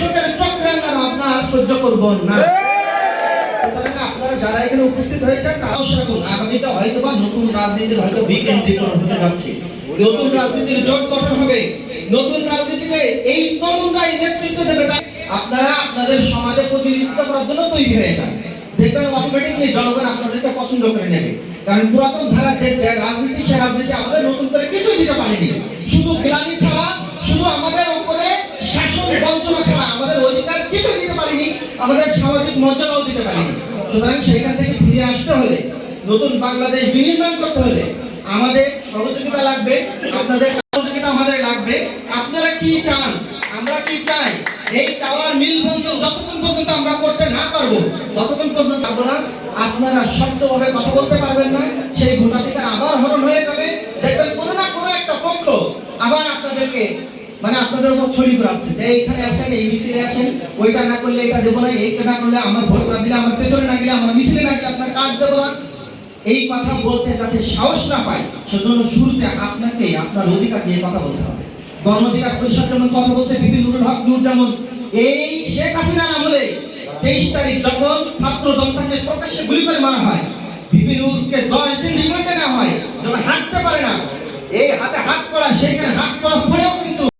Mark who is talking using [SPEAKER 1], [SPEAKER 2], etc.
[SPEAKER 1] জনগণ না। সুতরাং আপনারা এই তরুণরাই নেতৃত্ব দেবে। আপনারা আপনাদের সমাজে প্রতিনিধিত্ব করার জন্য তৈরি হয়ে জনগণ আপনাদেরকে পছন্দ করে নেবে। কারণ পুরাতন ধারা রাজনীতি, সে রাজনীতি আমাদের নতুন করে কিছুই দিতে পারেনি। আমাদের সামাজিক মর্যাদাও দিতে পারি সুতরাং সেখান থেকে ফিরে আসতে হলে, নতুন বাংলাদেশ বিনির্মাণ করতে হলে আমাদের সহযোগিতা লাগবে, আপনাদের সহযোগিতা আমাদের লাগবে। আপনারা কি চান? আমরা কি চাই? এই চাওয়ার মিল বন্ধন যতক্ষণ পর্যন্ত আমরা করতে না পারব, ততক্ষণ পর্যন্ত আমরা আপনারা শক্তভাবে কথা বলতে পারবেন না। সেই ভোটাধিকার আবার হরণ হয়ে যাবে। দেখবেন কোনো না কোনো একটা পক্ষ আবার আপনাদেরকে মানে আপনাদের উপর ছড়ি ঘুরাচ্ছে যে এইখানে আসেন, এই মিছিলে আসেন, ওইটা না করলে এটা দেবো না, এইটা না করলে আমার ভোট না দিলে, আমার পেছনে না গেলে, আমার মিছিলে না গেলে আপনার কার্ড দেবো না। এই কথা বলতে যাতে সাহস না পায়, সেজন্য শুরুতে আপনাকে, আপনার অধিকার নিয়ে কথা বলতে হবে। গণ অধিকার পরিষদ যেমন কথা বলছে বিপিন নুরুল হক, নূর যেমন এই শেখ হাসিনার আমলে তেইশ তারিখ যখন ছাত্র জনতাকে প্রকাশ্যে গুলি করে মারা হয়, বিপিন নুরকে দশ দিন রিমান্ডে নেওয়া হয়, যখন হাঁটতে পারে না, এই হাতে হাত পড়া সেখানে হাত পড়া পড়েও